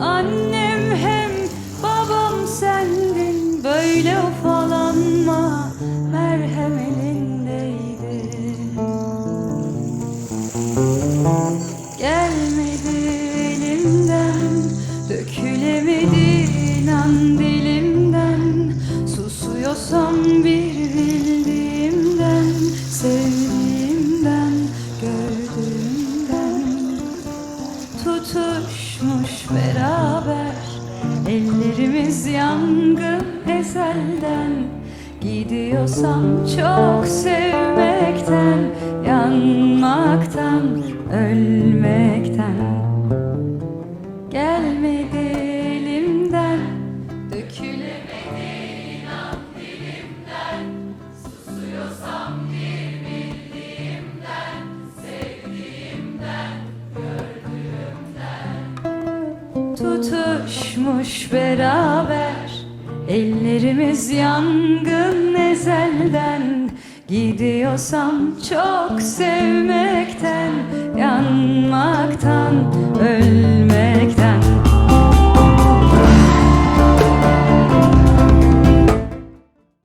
annem hem babam sendin Böyle ufalanma merhem elindeydi Gelmedi elimden dökülemedi inan dilimden. Susuyorsam bir tutuşmuş beraber. Ellerimiz yangın ezelden Gidiyorsam çok sevmekten Yanmaktan, ölmekten. Gelmedi. Tutuşmuş beraber. Ellerimiz yangın ezelden. Gidiyorsam çok sevmekten Yanmaktan, ölmekten